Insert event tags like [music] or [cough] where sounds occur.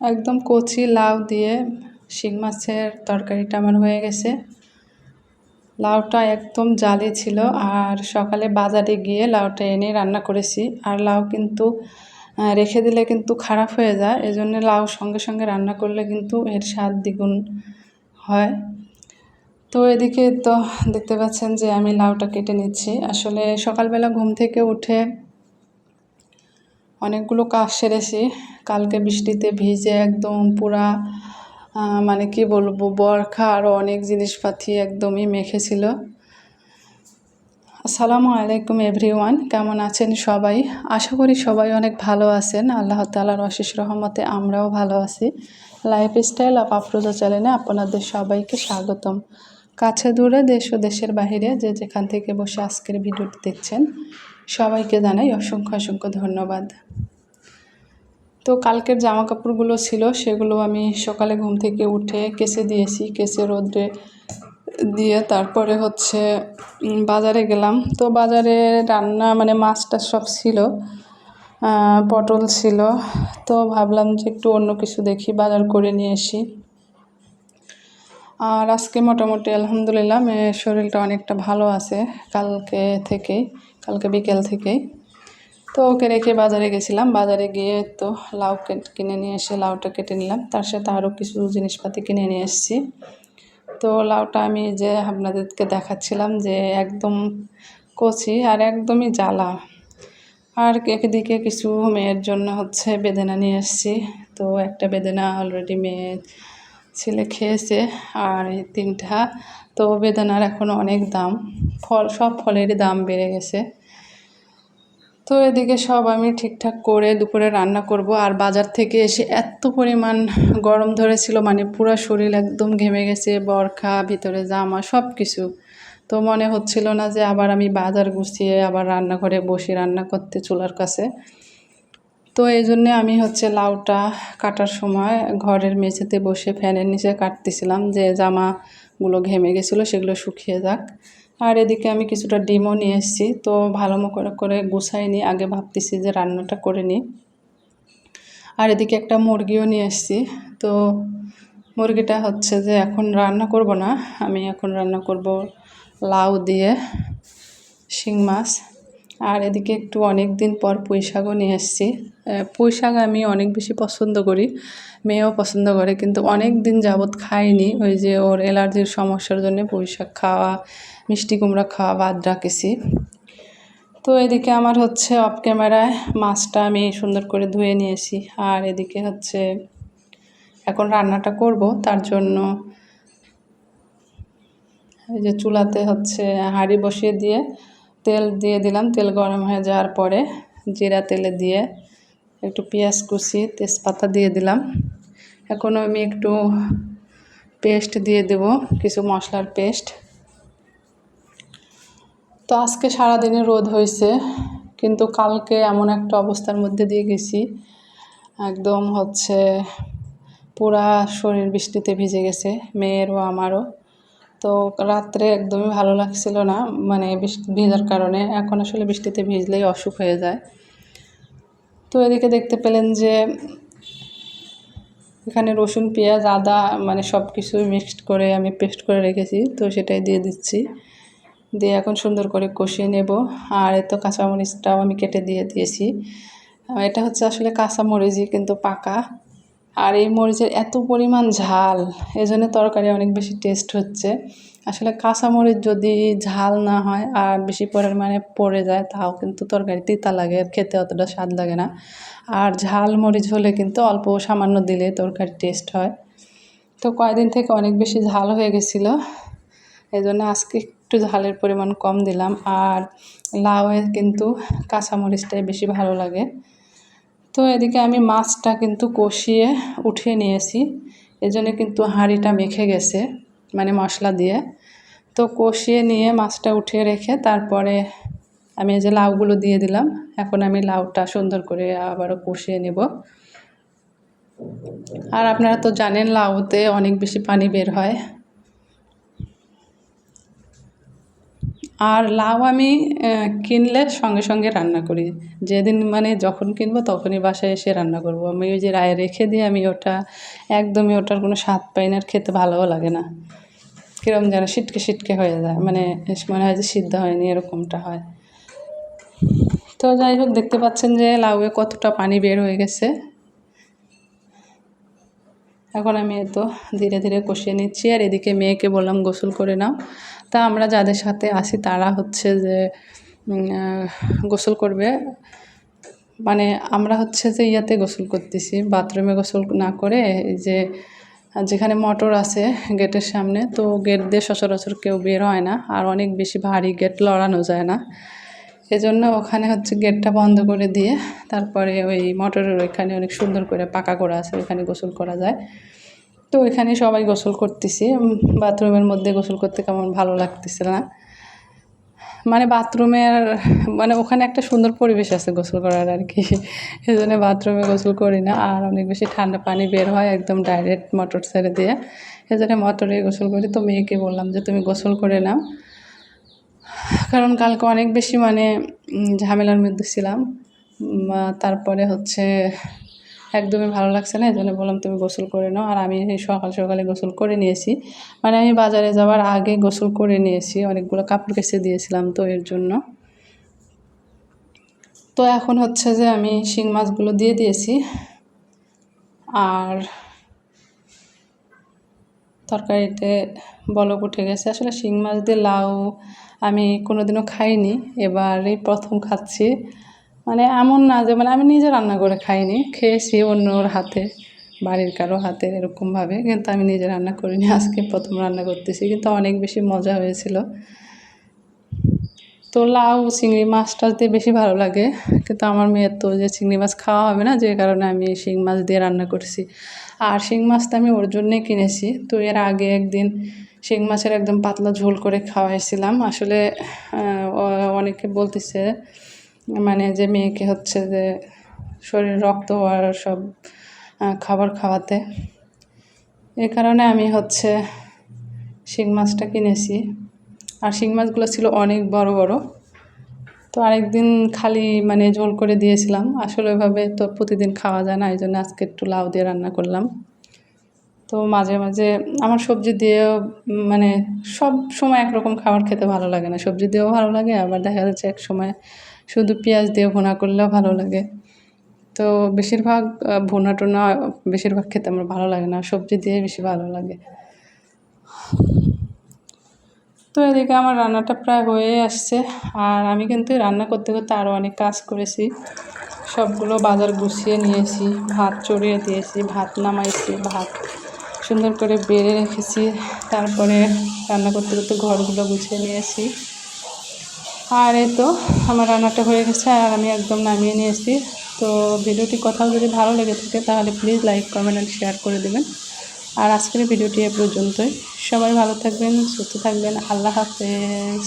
একদম কচি লাউ দিয়ে শিং মাছের তরকারিটা আমার হয়ে গেছে। লাউটা একদম জালি ছিল আর সকালে বাজারে গিয়ে লাউটা এনে রান্না করেছি। আর লাউ কিন্তু রেখে দিলে কিন্তু খারাপ হয়ে যায়। এজন্য লাউ সঙ্গে সঙ্গে রান্না করলে কিন্তু এর স্বাদ দ্বিগুণ হয়। তো এদিকে তো দেখতে পাচ্ছেন যে আমি লাউটা কেটে নিচ্ছি। আসলে সকালবেলা ঘুম থেকে উঠে অনেকগুলো কাজ সেরেছি। কালকে বৃষ্টিতে ভিজে একদম পুরা মানে কি বলব, বরখা আরও অনেক জিনিসপাতি একদমই মেখেছিল। আসসালামু আলাইকুম এভরিওয়ান, কেমন আছেন সবাই? আশা করি সবাই অনেক ভালো আছেন। আল্লাহ তালার অশেষ রহমতে আমরাও ভালো আছি। লাইফ স্টাইল অফ আফরোজা চ্যানেলে আপনাদের সবাইকে স্বাগতম। কাছে দূরে দেশ ও দেশের বাহিরে যে যেখান থেকে বসে আজকের ভিডিওটি দেখছেন সবাইকে জানাই অসংখ্য অসংখ্য ধন্যবাদ। তো কালকের জামা কাপড়গুলো ছিল, সেগুলো আমি সকালে ঘুম থেকে উঠে কেসে দিয়েছি কেসে রোদ্রে দিয়ে তারপরে হচ্ছে বাজারে গেলাম। তো বাজারে রান্না মানে মাছটা সব ছিল পটল ছিল। তো ভাবলাম যে একটু অন্য কিছু দেখি, বাজার করে নিয়ে আসি। আর আজকে মোটামুটি আলহামদুলিল্লাহ মেয়ের শরীরটা অনেকটা ভালো আছে কালকে থেকেই। কালকে বিকেল থেকেই তো ওকে রেখে বাজারে গেছিলাম। বাজারে গিয়ে তো লাউ কিনে নিয়ে এসে লাউটা কেটে নিলাম। তার সাথে আরও কিছু জিনিসপাতি কিনে নিয়ে এসেছি। তো লাউটা আমি যে আপনাদেরকে দেখাচ্ছিলাম যে একদম কচি আর একদমই জ্বালা। আর একদিকে কিছু মেয়ের জন্য হচ্ছে বেদেনা নিয়ে এসেছি। তো একটা বেদেনা অলরেডি মেয়ে ছেলে খেয়েছে আর এই তিনটা। তো বেদানার এখন অনেক দাম। ফল, সব ফলেরই দাম বেড়ে গেছে। তো এদিকে সব আমি ঠিকঠাক করে দুপুরে রান্না করব। আর বাজার থেকে এসে এত পরিমাণ গরম ধরেছিল মানে পুরো শরীর একদম ঘেমে গেছে, বরখা, ভিতরে জামা সব কিছু তো মনে হচ্ছিল না যে আবার আমি বাজার গুছিয়ে আবার রান্নাঘরে বসে রান্না করতে চুলার কাছে। তো এই জন্যে আমি হচ্ছে লাউটা কাটার সময় ঘরের মেঝেতে বসে ফ্যানের নিচে কাটতেছিলাম যে জামাগুলো ঘেমে গেছিল সেগুলো শুকিয়ে যাক। আর এদিকে আমি কিছুটা ডিমও নিয়ে এসেছি, তো ভালো করে করে গুছাই নিই। আগে ভাবতেছি যে রান্নাটা করে নিই। আর এদিকে একটা মুরগিও নিয়ে এসেছি, তো মুরগিটা হচ্ছে যে এখন রান্না করব না, আমি এখন রান্না করব লাউ দিয়ে শিং মাছ। আর এদিকে একটু অনেক দিন পর পুঁই শাকও নিয়ে এসেছি। পুঁই শাক আমি অনেক বেশি পছন্দ করি, মেয়েও পছন্দ করে, কিন্তু অনেক দিন যাবৎ খাইনি। ওই যে ওর অ্যালার্জির সমস্যার জন্য পুঁই শাক খাওয়া মিষ্টি কুমড়া খাওয়া বাদ রাখেছি। তো এদিকে আমার হচ্ছে অফ ক্যামেরায় মাছটা আমি সুন্দর করে ধুয়ে নিয়েছি। আর এদিকে হচ্ছে এখন রান্নাটা করব, তার জন্য এই যে চুলাতে হচ্ছে হাঁড়ি বসিয়ে দিয়ে তেল দিয়ে দিলাম। তেল গরম হয়ে যাওয়ার পরে জিরা তেলে দিয়ে একটু পেঁয়াজ কুচি, তেজপাতা দিয়ে দিলাম। এখন আমি একটু পেস্ট দিয়ে দেব, কিছু মশলার পেস্ট। তো আজকে সারাদিনে রোদ হয়েছে, কিন্তু কালকে এমন একটা অবস্থার মধ্যে দিয়ে গেছি। একদম হচ্ছে পুরা শরীর বৃষ্টিতে ভিজে গেছে, মেয়েরও, আমারও। তো রাত্রে একদমই ভালো লাগছিল না মানে ভেজার কারণে। এখন আসলে বৃষ্টিতে ভিজলেই অসুখ হয়ে যায়। তো এদিকে দেখতে পেলেন যে এখানে রসুন, পেঁয়াজ, আদা মানে সব কিছুই মিক্সড করে আমি পেস্ট করে রেখেছি, তো সেটাই দিয়ে দিচ্ছি। দিয়ে এখন সুন্দর করে কষিয়ে নেব। আর এত কাঁচামরিচটাও আমি কেটে দিয়ে দিয়েছি। এটা হচ্ছে আসলে কাঁচামরিচই কিন্তু পাকা। আর এই মরিচের এত পরিমাণ ঝাল এই জন্য তরকারি অনেক বেশি টেস্ট হচ্ছে। আসলে কাঁচামরিচ যদি ঝাল না হয় আর বেশি পরিমাণে পড়ে যায়, তাও কিন্তু তরকারি তিতা লাগে খেতে অতটা স্বাদ লাগে না। আর ঝাল মরিচ হলে কিন্তু অল্প সামান্য দিলে তরকারি টেস্ট হয়। তো কয়েকদিন থেকে অনেক বেশি ঝাল হয়ে গেছিল এই জন্য আজকে একটু ঝালের পরিমাণ কম দিলাম আর লাউয়ে কিন্তু কাঁচামরিচটাই বেশি ভালো লাগে। তো এদিকে আমি মাছটা কিন্তু কষিয়ে উঠিয়ে নিয়েছি, এজন্য কিন্তু হাঁড়িটা মেখে গেছে মানে মশলা দিয়ে। তো কষিয়ে নিয়ে মাছটা উঠিয়ে রেখে তারপরে আমি এই যে লাউগুলো দিয়ে দিলাম, এখন আমি লাউটা সুন্দর করে আবারও কষিয়ে নেব। আর আপনারা তো জানেন, লাউতে অনেক বেশি পানি বের হয়। আর লাউ আমি কিনলে সঙ্গে সঙ্গে রান্না করি। যেদিন মানে যখন কিনবো তখনই বাসায় এসে রান্না করব। আমি ওই যে রায় রেখে দিয়ে আমি ওটা একদমই ওটার কোনো স্বাদ পাই না, আর খেতে ভালোও লাগে না। কীরকম যেন সিটকে সিটকে হয়ে যায় মানে মনে হয় যে সিদ্ধ হয়নি, এরকমটা হয়। তো যাই হোক, দেখতে পাচ্ছেন যে লাউয়ে কতটা পানি বের হয়ে গেছে। এখন আমি তো ধীরে ধীরে কষিয়ে নিচ্ছি আর এদিকে মেয়েকে বললাম, গোসল করে নাও। তা আমরা যাদের সাথে আসি তারা হচ্ছে যে গোসল করবে। মানে আমরা হচ্ছে যে ইয়াতে গোসল করতেছি, বাথরুমে গোসল না করে যে, যেখানে মোটর আছে গেটের সামনে, তো গেট দিয়ে সচরাচর কেউ বের হয় না। আর অনেক বেশি ভারী গেট লড়ানো যায় না। এজন্য ওখানে হচ্ছে গেটটা বন্ধ করে দিয়ে তারপরে ওই মোটরের ওইখানে অনেক সুন্দর করে পাকা করা আছে, ওইখানে গোসল করা যায়। তো ওইখানে সবাই গোসল করতেছি। বাথরুমের মধ্যে গোসল করতে কেমন ভালো লাগতেছে না। মানে বাথরুমের মানে ওখানে একটা সুন্দর পরিবেশ আছে গোসল করার আর কি। [laughs] এই জন্য বাথরুমে গোসল করি না। আর অনেক বেশি ঠান্ডা পানি বের হয় একদম ডাইরেক্ট মোটর ছেড়ে দিয়ে। এই জন্য মোটরে গোসল করি। তো মেয়েকে বললাম যে, তুমি গোসল করে নাও। কারণ কালকে অনেক বেশি মানে ঝামেলার মধ্যে ছিলাম। তারপরে হচ্ছে একদমই ভালো লাগছে না এই জন্য বললাম তুমি গোসল করে নাও। আর আমি সকাল সকালে গোসল করে নিয়েছি। মানে আমি বাজারে যাওয়ার আগে গোসল করে নিয়েছি, অনেকগুলো কাপড় কেচে দিয়েছিলাম তো এর জন্য। তো এখন হচ্ছে যে আমি শিং মাছগুলো দিয়ে দিয়েছি। আর তরকারিতে বলক উঠে গেছে। আসলে শিং মাছ দিয়ে লাউ আমি কোনোদিনও খাইনি। এবারই প্রথম খাচ্ছি। মানে এমন না যে মানে আমি নিজে রান্না করে খাইনি, খেয়েছি অন্যর হাতে, বাড়ির কারও হাতে এরকমভাবে, কিন্তু আমি নিজে রান্না করিনি। আজকে প্রথম রান্না করতেছি, কিন্তু অনেক বেশি মজা হয়েছিল। তো লাউ, চিংড়ি মাছটা দিয়ে বেশি ভালো লাগে, কিন্তু আমার মেয়ের তো যে চিংড়ি মাছ খাওয়া হবে না, যে কারণে আমি শিং মাছ দিয়ে রান্না করছি। আর শিং মাছটা আমি ওর জন্যই কিনেছি। তো এর আগে একদিন শিং মাছের একদম পাতলা ঝোল করে খাওয়াইছিলাম। আসলে অনেকে বলতেছে মানে যে মেয়েকে হচ্ছে যে শরীর রক্ত হওয়ার সব খাবার খাওয়াতে। এই কারণে আমি হচ্ছে শিং মাছটা কিনেছি। আর শিং মাছগুলো ছিল অনেক বড় বড়। তো আরেকদিন খালি মানে ঝোল করে দিয়েছিলাম। আসলে ওইভাবে তো প্রতিদিন খাওয়া যায় না এই জন্য আজকে একটু লাউ দিয়ে রান্না করলাম। তো মাঝে মাঝে আমার সবজি দিয়েও মানে সব সময় একরকম খাবার খেতে ভালো লাগে না। সবজি দিয়েও ভালো লাগে, আবার দেখা যাচ্ছে এক সময় শুধু পেঁয়াজ দিয়ে ভুনা করলেও ভালো লাগে। তো বেশিরভাগ ভুনা টুনা বেশিরভাগ খেতে আমার ভালো লাগে না, সবজি দিয়ে বেশি ভালো লাগে। তো এদিকে আমার রান্নাটা প্রায় হয়ে আসছে, আর আমি কিন্তু রান্না করতে করতে আরও অনেক কাজ করেছি। সবগুলো বাজার গুছিয়ে নিয়েছি, ভাত চড়িয়ে দিয়েছি, ভাত নামাইছি, ভাত সুন্দর করে বেড়ে রেখেছি। তারপরে রান্না করতে করতে ঘরগুলো গুছিয়ে নিয়েছি আর এই তো আমার রান্নাটা হয়ে গেছে আর আমি একদম নামিয়ে নিয়েছি তো ভিডিওটি কোথাও যদি ভালো লেগে থাকে তাহলে please like comment and share করে দেবেন। আর আজকের ভিডিওটি এ পর্যন্তই। সবাই ভালো থাকবেন, সুস্থ থাকবেন। আল্লাহ হাফেজ।